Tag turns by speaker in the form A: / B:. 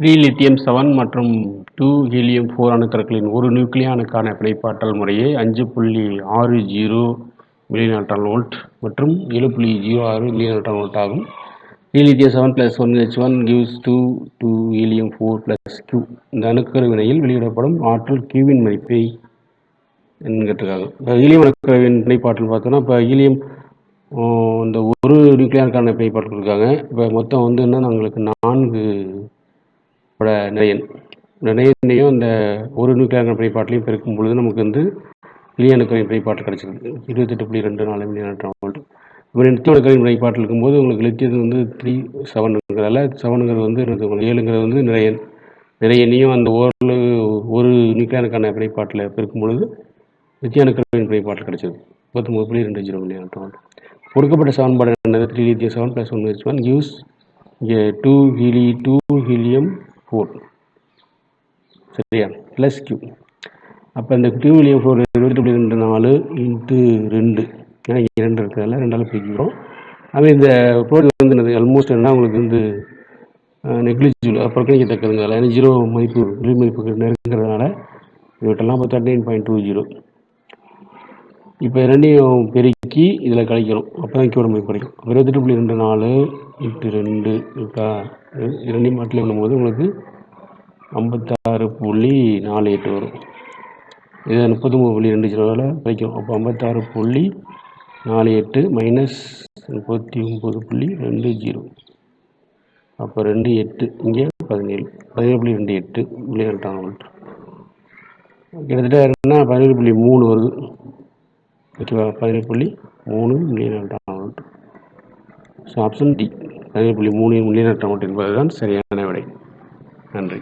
A: Three lithium seven மற்றும் two helium four அணுக்கருக்களின் ஒரு நியூக்ளியானுக்கான பிணைப்பாற்றல் முறையே அஞ்சு புள்ளி ஆறு ஜீரோ மில்லிநாட்டான் வோல்ட் மற்றும் ஏழு புள்ளி ஜீரோ ஆறு மில்லிநாட்டான் வோல்ட் ஆகும். Three lithium seven plus one H one gives two two helium four plus Q இந்த அணுக்கரு வினையில் வெளியிடப்படும் ஆற்றல் கியூவின் மதிப்பை கேட்டிருக்காங்க இப்போ ஹீலியம் அணுக்கருவின் பிணைப்பாற்றல் பார்த்தோன்னா இப்போ ஹீலியம் இந்த ஒரு நியூக்ளியானுக்கான பிணைப்பாற்றல் இருக்காங்க இப்போ மொத்தம் வந்து என்னன்னா நம்மளுக்கு நான்கு நிலையன் நிலையனையும் நிறையனையும் இந்த ஒரு நியூக்ளியர் பிரிப்பாட்டிலையும் பெருக்கும் பொழுது நமக்கு வந்து இலியணுக்களின் பிரிப்பாட்டு கிடச்சிருக்கு இருபத்தெட்டு புள்ளி ரெண்டு நாலு மில்லியன் வோல்ட் இப்போ நித்தியோணுக்களின் பிணைப்பாட்டில் இருக்கும்போது உங்களுக்கு லித்தியது வந்து த்ரீ செவனுங்கிறதால செவனுங்கிறது வந்து உங்களுக்கு ஏழுங்கிறது வந்து நிறைய நிறையனையும் அந்த ஓரளவு ஒரு நியூக்ளியானுக்கான பிணைப்பாட்டில் பெருக்கும் பொழுது லித்தியானுக்களின் பிணைப்பாட்டில் கிடச்சிருக்கு முப்பத்தொம்பது புள்ளி ரெண்டு ஜீரோ மில்லியன் வோல்ட் கொடுக்கப்பட்ட சமன்பாடு என்னது? Three lithium seven plus one H one gives two helium two helium four சரியா? ப்ளஸ் கியூ அப்போ இந்த கியூ ஹீலியம் ஃபோர் இருபத்தி ரெண்டு ரெண்டு நாலு இன்ட்டு ரெண்டு. ஏன்னா இங்கே ரெண்டு இருக்கிறதால ரெண்டால் பிரிக்கிறோம். அதே இந்த ப்ரோட் வந்து என்னது ஆல்மோஸ்ட் என்ன உங்களுக்கு வந்து நெக்லிஜிபிள் புறக்கணிக்கத்தக்கதுங்கிறதால ஏன்னா ஜீரோ மதிப்பு விலை மதிப்புக்கு நெருங்கிறதுனால இவட்டெல்லாம் இப்போ thirty nine point two zero இப்போ இரண்டையும் பெருக்கி இதில் கழிக்கணும் அப்போ தான் கியூட மதிப்பு கிடைக்கும் இருபத்தெட்டு புள்ளி ரெண்டு நாலு எட்டு ரெண்டு இருக்கா இரண்டையும் மாட்டில் பண்ணும்போது உங்களுக்கு ஐம்பத்தாறு புள்ளி நாலு எட்டு வரும். இதை முப்பத்தொம்பது புள்ளி ரெண்டு ஜீரோவில் கிடைக்கும் அப்போ ஐம்பத்தாறு புள்ளி நாலு எட்டு மைனஸ் முப்பத்தி ஒம்பது புள்ளி ரெண்டு ஜீரோ. அப்போ ரெண்டு எட்டு இங்கே பதினேழு. பதினேழு புள்ளி ரெண்டு எட்டு புள்ளி கிட்டத்தட்ட என்ன பதினேழு புள்ளி மூணு வருது. ஓகேவா பதினேழு புள்ளி மூணு மில்லியன் ரெண்டாம் வோல்ட் ஸோ ஆப்ஷன் டி பதினேழு புள்ளி மூணு மில்லியன் அமௌண்ட் என்பதுதான் சரியான விடை. நன்றி.